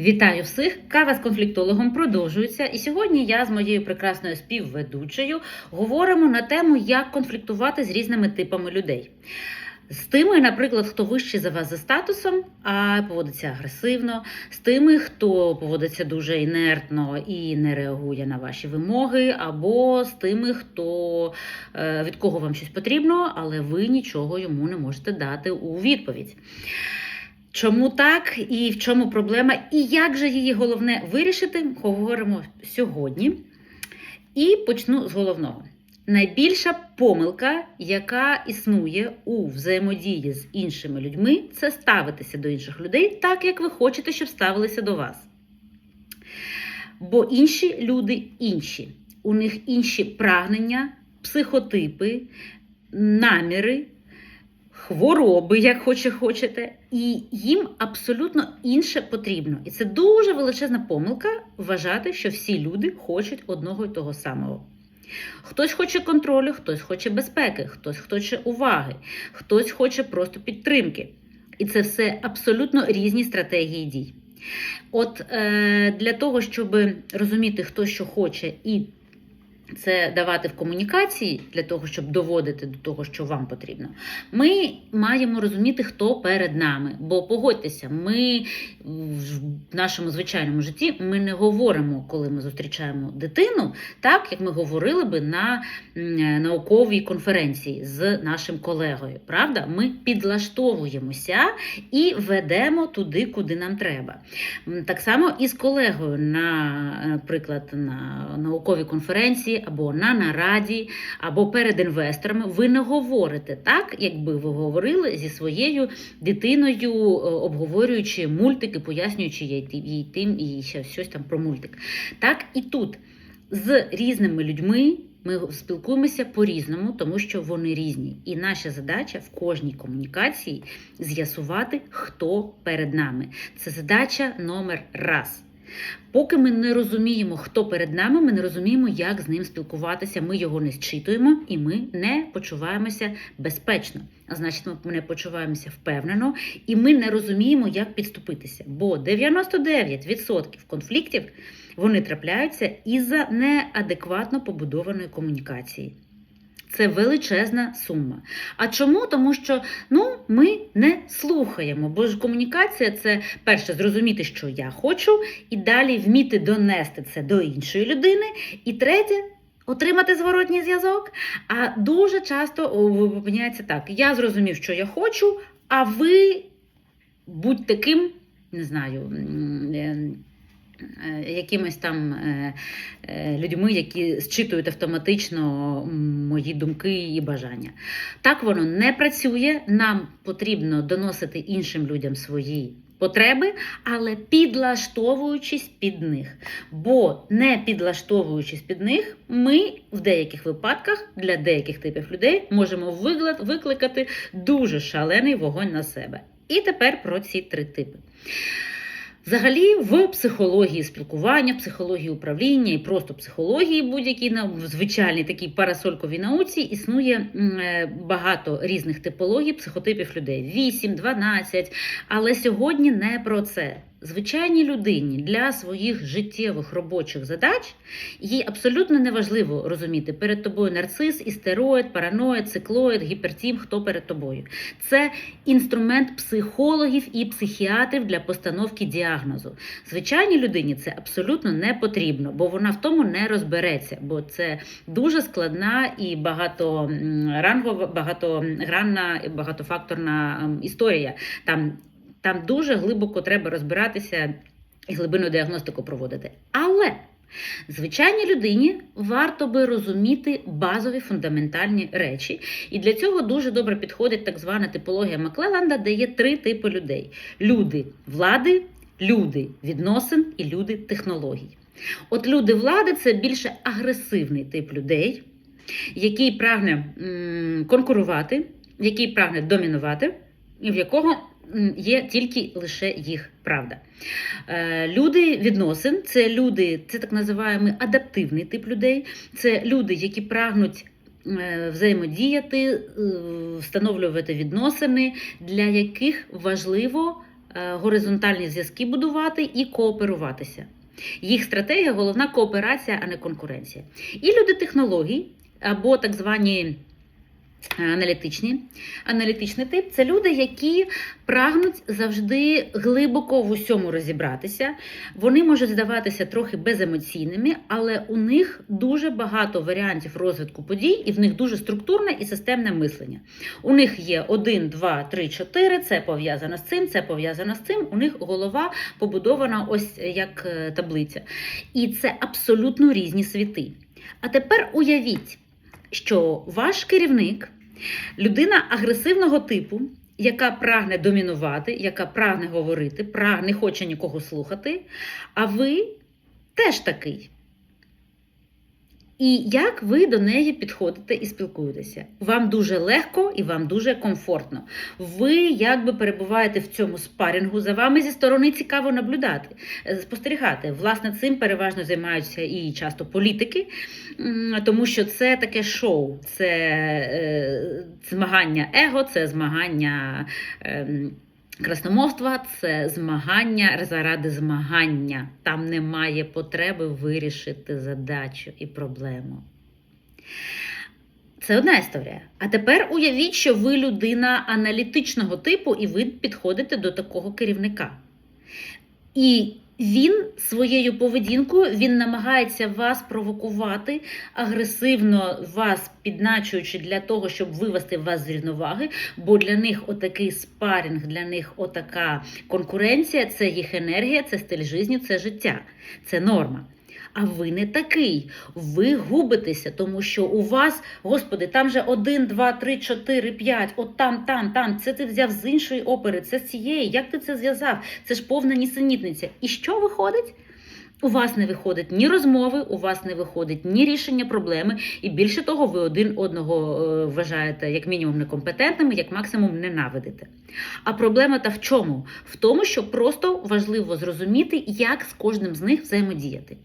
Вітаю всіх! Кава з конфліктологом продовжується. І сьогодні я з моєю прекрасною співведучою говоримо на тему, як конфліктувати з різними типами людей. З тими, наприклад, хто вищий за вас за статусом, а поводиться агресивно, з тими, хто поводиться дуже інертно і не реагує на ваші вимоги, або з тими, хто е, від кого вам щось потрібно, але ви нічого йому не можете дати у відповідь. Чому так і в чому проблема, і як же її головне вирішити, говоримо сьогодні. І почну з головного. Найбільша помилка, яка існує у взаємодії з іншими людьми, це ставитися до інших людей так, як ви хочете, щоб ставилися до вас. Бо інші люди інші. У них інші прагнення, психотипи, наміри, хвороби, як хоче хочете, і їм абсолютно інше потрібно. І це дуже величезна помилка вважати, що всі люди хочуть одного і того самого. Хтось хоче контролю, хтось хоче безпеки, хтось хоче уваги, хтось хоче просто підтримки. І це все абсолютно різні стратегії дій. От е, для того, щоб розуміти, хто що хоче, і це давати в комунікації для того, щоб доводити до того, що вам потрібно. Ми маємо розуміти, хто перед нами. Бо погодьтеся, ми в нашому звичайному житті ми не говоримо, коли ми зустрічаємо дитину, так як ми говорили би на науковій конференції з нашим колегою. Правда, ми підлаштовуємося і ведемо туди, куди нам треба. Так само і з колегою, наприклад, на науковій конференції або на нараді, або перед інвесторами. Ви не говорите так, якби ви говорили зі своєю дитиною, е, обговорюючи мультики, пояснюючи їй їй тим і ще щось там про мультик. Так і тут з різними людьми. Ми спілкуємося по-різному, тому що вони різні. І наша задача в кожній комунікації з'ясувати, хто перед нами. Це задача номер раз. Поки ми не розуміємо, хто перед нами, ми не розуміємо, як з ним спілкуватися. Ми його не зчитуємо і ми не почуваємося безпечно. А значить, ми не почуваємося впевнено, і ми не розуміємо, як підступитися. Бо 99% конфліктів вони трапляються із-за неадекватно побудованої комунікації. Це величезна сума. А чому? Тому що ну, ми не слухаємо, бо ж комунікація це перше зрозуміти, що я хочу, і далі вміти донести це до іншої людини. І третє. Отримати зворотній зв'язок. А дуже часто опиняється так: я зрозумів, що я хочу, а ви будь таким, не знаю, е, якимось там е, е, людьми, які зчитують автоматично мої думки і бажання. Так воно не працює. Нам потрібно доносити іншим людям свої потреби, але підлаштовуючись під них. Бо не підлаштовуючись під них, ми в деяких випадках для деяких типів людей можемо викликати дуже шалений вогонь на себе. І тепер про ці три типи. Взагалі, в психології спілкування, психології управління і просто психології будь-якій на звичайній такій парасольковій науці існує е, багато різних типологій, психотипів людей 8, 12. Але сьогодні не про це. Звичайній людині для своїх життєвих робочих задач їй абсолютно неважливо розуміти перед тобою нарцис, істероїд, параноїд, циклоїд, гіпертім, хто перед тобою. Це інструмент психологів і психіатрів для постановки діагнозу. Звичайній людині це абсолютно не потрібно, бо вона в тому не розбереться, бо це дуже складна і багаторангова, багатогранна, і багатофакторна історія. Там, там дуже глибоко треба розбиратися і глибинну діагностику проводити. Але Звичайній людині варто би розуміти базові фундаментальні речі, і для цього дуже добре підходить так звана типологія Маклеланда, де є три типи людей: люди влади, люди відносин і люди технологій. От люди влади це більше агресивний тип людей, який прагне м, конкурувати, який прагне домінувати, і в якого є тільки лише їх правда. Е, Люди відносин це люди, це так називаємо адаптивний тип людей, це люди, які прагнуть. е, Взаємодіяти, е, встановлювати відносини, для яких важливо горизонтальні зв'язки будувати і кооперуватися. Їх стратегія головна кооперація, а не конкуренція. І люди технологій або так звані аналітичні, аналітичний тип це люди, які прагнуть завжди глибоко в усьому розібратися. Вони можуть здаватися трохи беземоційними, але у них дуже багато варіантів розвитку подій, і в них дуже структурне і системне мислення. У них є один, два, три, чотири. Це пов'язано з цим, це пов'язано з цим. У них голова побудована ось як е, таблиця. І це абсолютно різні світи. А тепер уявіть, що ваш керівник людина агресивного типу, яка прагне домінувати, яка прагне говорити, прагне, не хоче нікого слухати, а ви теж такий. І як ви до неї підходите і спілкуєтеся? Вам дуже легко і вам дуже комфортно. Ви якби перебуваєте в цьому спарінгу, за вами зі сторони цікаво наблюдати, е, спостерігати. Власне, цим переважно займаються і часто політики, тому що це таке шоу, це е, змагання его, це змагання. Красномовства це змагання заради змагання. Там немає потреби вирішити задачу і проблему. Це одна історія. А тепер уявіть, що ви людина аналітичного типу, і ви підходите до такого керівника. І він своєю поведінкою він намагається вас провокувати, агресивно вас підначуючи для того, щоб вивести вас з рівноваги, бо для них отакий спарінг, для них отака конкуренція це їх енергія, це стиль життя, це життя, це норма. А ви не такий. Ви губитеся, тому що у вас, господи, там же один, два, три, чотири, п'ять, от там, там, там. Це ти взяв з іншої опери, це з цієї. Як ти це зв'язав? Це ж повна нісенітниця. І що виходить? У вас не виходить ні розмови, у вас не виходить ні рішення проблеми, і більше того, ви один одного е, вважаєте як мінімум некомпетентними, як максимум ненавидите. А проблема та в чому? В тому, що просто важливо зрозуміти, як з кожним з них взаємодіяти.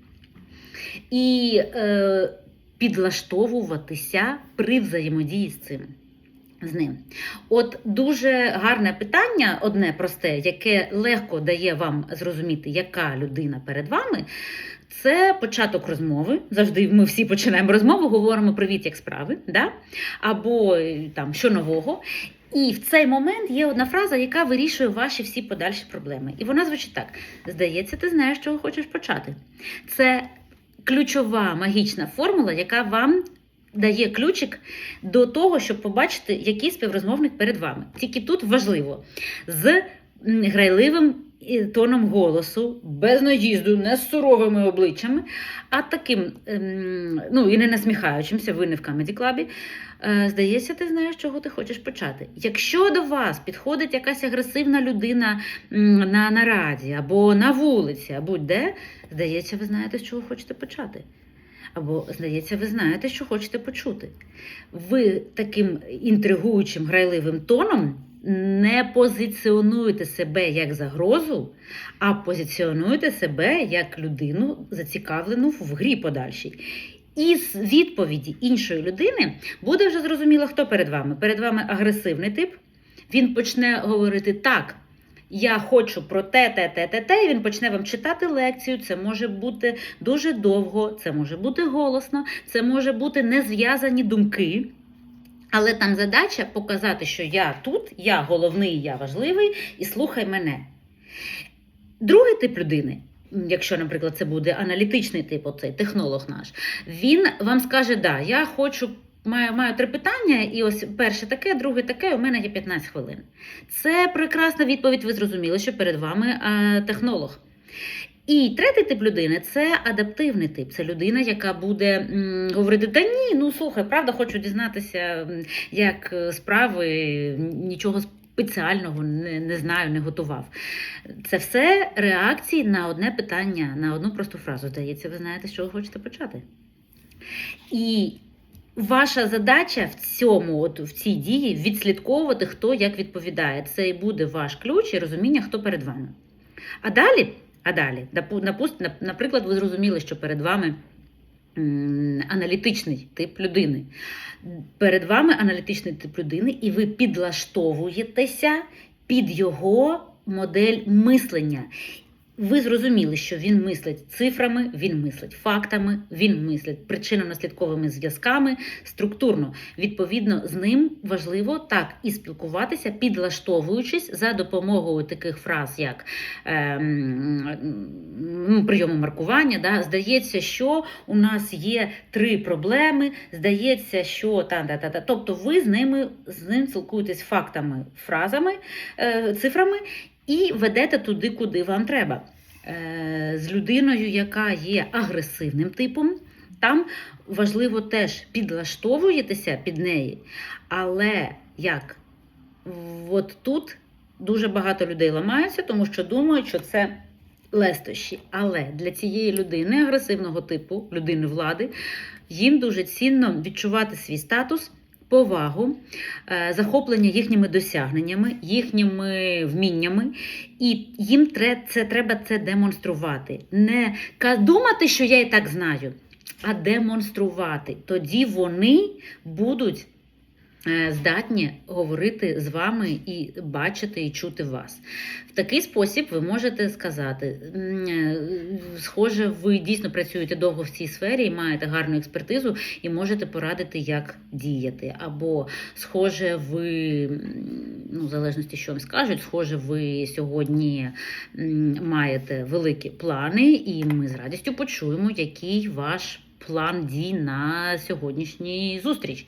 І е, підлаштовуватися при взаємодії з цим. З ним. От дуже гарне питання, одне просте, яке легко дає вам зрозуміти, яка людина перед вами. Це початок розмови. Завжди ми всі починаємо розмову, говоримо привіт, як справи, да? або е, там що нового. І в цей момент є одна фраза, яка вирішує ваші всі подальші проблеми. І вона звучить так: здається, ти знаєш, чого хочеш почати. Це ключова магічна формула, яка вам дає ключик до того, щоб побачити, який співрозмовник перед вами. Тільки тут важливо з грайливим тоном голосу, без наїзду, не з суровими обличчями, а таким, ем, ну і не насміхаючимся, ви не в Club, е, Здається, ти знаєш, чого ти хочеш почати. Якщо до вас підходить якась агресивна людина на нараді або на вулиці, або де, здається, ви знаєте, з чого хочете почати. Або, здається, ви знаєте, що хочете почути. Ви таким інтригуючим грайливим тоном не позиціонуєте себе як загрозу, а позиціонуєте себе як людину, зацікавлену в грі подальшій. І з відповіді іншої людини буде вже зрозуміло, хто перед вами. Перед вами агресивний тип. Він почне говорити так. Я хочу про те, те, те, те, те, він почне вам читати лекцію. Це може бути дуже довго, це може бути голосно, це може бути незв'язані думки. Але там задача показати, що я тут, я головний, я важливий, і слухай мене. Другий тип людини, якщо, наприклад, це буде аналітичний тип, оцей технолог наш, він вам скаже: да, я хочу. Маю, маю три питання, і ось перше таке, друге таке, у мене є 15 хвилин. Це прекрасна відповідь, ви зрозуміли, що перед вами е, технолог. І третій тип людини це адаптивний тип. Це людина, яка буде м, говорити: Та ні, ну слухай, правда, хочу дізнатися, як е, справи, нічого спеціального не, не знаю, не готував. Це все реакції на одне питання, на одну просту фразу. Здається, ви знаєте, з чого хочете почати. І Ваша задача в цьому, от в цій дії, відслідковувати, хто як відповідає. Це і буде ваш ключ і розуміння, хто перед вами. А далі, а далі, наприклад, ви зрозуміли, що перед вами аналітичний тип людини. Перед вами аналітичний тип людини, і ви підлаштовуєтеся під його модель мислення. Ви зрозуміли, що він мислить цифрами, він мислить фактами, він мислить причинно-наслідковими зв'язками структурно. Відповідно, з ним важливо так і спілкуватися, підлаштовуючись за допомогою таких фраз, як ем, прийому маркування. Да? Здається, що у нас є три проблеми. Здається, що та та та та. Тобто, ви з ними з ним спілкуєтесь фактами, фразами, е, цифрами і ведете туди, куди вам треба. Е, З людиною, яка є агресивним типом, там важливо теж підлаштовуєтеся під неї. Але як? От тут дуже багато людей ламаються, тому що думають, що це лестощі. Але для цієї людини агресивного типу, людини влади, їм дуже цінно відчувати свій статус повагу, е, захоплення їхніми досягненнями, їхніми вміннями, і їм це треба це демонструвати. Не думати, що я і так знаю, а демонструвати. Тоді вони будуть. Е, здатні говорити з вами і бачити і чути вас. В такий спосіб ви можете сказати: е, схоже, ви дійсно працюєте довго в цій сфері, і маєте гарну експертизу і можете порадити, як діяти. Або, схоже, ви, ну, в залежності, що вам скажуть, схоже, ви сьогодні маєте великі плани, і ми з радістю почуємо, який ваш план дій на сьогоднішній зустріч.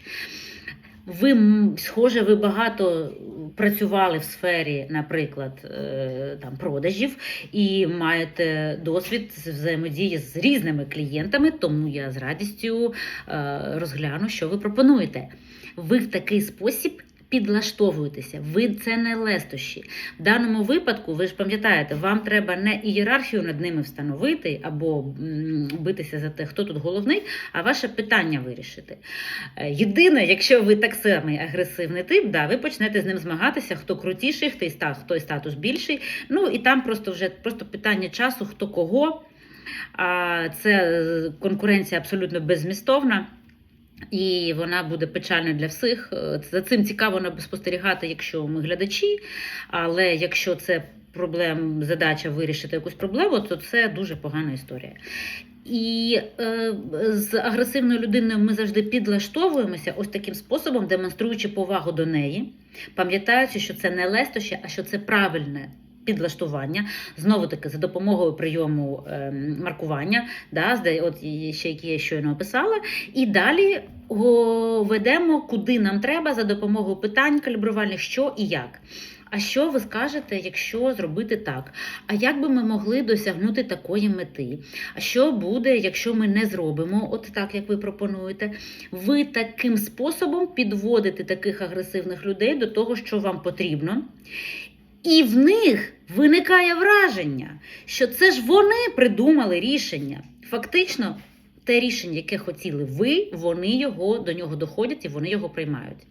Ви, схоже, ви багато працювали в сфері, наприклад, е, там продажів, і маєте досвід взаємодії з різними клієнтами, тому я з радістю е, розгляну, що ви пропонуєте. Ви в такий спосіб підлаштовуєтеся, ви це не лестощі. В даному випадку, ви ж пам'ятаєте, вам треба не ієрархію над ними встановити або битися за те, хто тут головний, а ваше питання вирішити. Е, єдине, якщо ви так самий агресивний тип, да, ви почнете з ним змагатися, хто крутіший, хто статус, хто статус більший. Ну і там просто вже просто питання часу, хто кого. А це е, конкуренція абсолютно беззмістовна. І вона буде печальною для всіх. Е, за цим цікаво спостерігати, якщо ми глядачі. Але якщо це проблем, задача вирішити якусь проблему, то це дуже погана історія. І е, з агресивною людиною ми завжди підлаштовуємося ось таким способом, демонструючи повагу до неї, пам'ятаючи, що це не лестощі, а що це правильне підлаштування, знову таки за допомогою прийому е, маркування, да, от ще які я щойно описала, і далі ведемо куди нам треба за допомогою питань калібрувальних, що і як. А що ви скажете, якщо зробити так? А як би ми могли досягнути такої мети? А що буде, якщо ми не зробимо, от так, як ви пропонуєте? Ви таким способом підводите таких агресивних людей до того, що вам потрібно. І в них виникає враження, що це ж вони придумали рішення. Фактично, те рішення, яке хотіли ви, вони його до нього доходять і вони його приймають.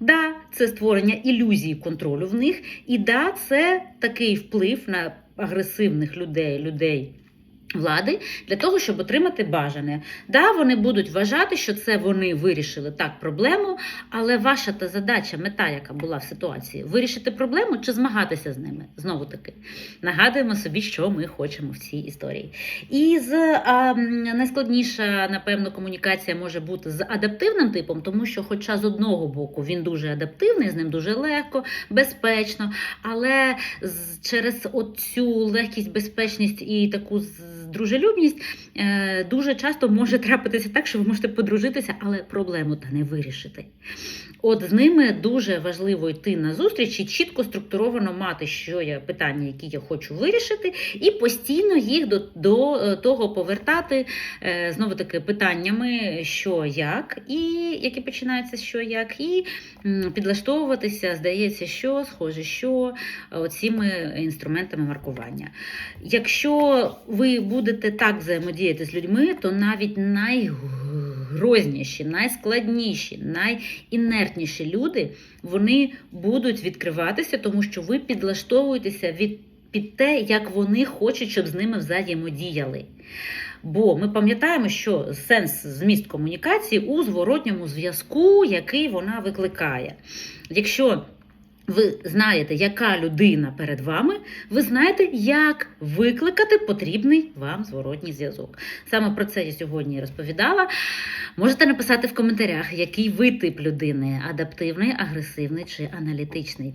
Да, це створення ілюзії контролю в них, і да, це такий вплив на агресивних людей, людей влади для того, щоб отримати бажане. Да, вони будуть вважати, що це вони вирішили так проблему, але ваша та задача, мета, яка була в ситуації, вирішити проблему чи змагатися з ними. Знову таки, нагадуємо собі, що ми хочемо в цій історії. І з а, найскладніша, напевно, комунікація може бути з адаптивним типом, тому що, хоча з одного боку він дуже адаптивний, з ним дуже легко, безпечно, але через оцю легкість, безпечність і таку дружелюбність е, дуже часто може трапитися так, що ви можете подружитися, але проблему та не вирішити. От з ними дуже важливо йти на зустріч і чітко структуровано мати, що є питання, які я хочу вирішити, і постійно їх до до е, того повертати е, знову таки питаннями, що як, і які починаються що як, і підлаштовуватися, здається, що схоже, що цими інструментами маркування. Якщо ви будете так взаємодіяти з людьми, то навіть найгрозніші, найскладніші, найінертніші люди вони будуть відкриватися, тому що ви підлаштовуєтеся від під те, як вони хочуть, щоб з ними взаємодіяли. Бо ми пам'ятаємо, що сенс зміст комунікації у зворотньому зв'язку, який вона викликає. Якщо ви знаєте, яка людина перед вами, ви знаєте, як викликати потрібний вам зворотній зв'язок. Саме про це я сьогодні розповідала. Можете написати в коментарях, який ви тип людини адаптивний, агресивний чи аналітичний.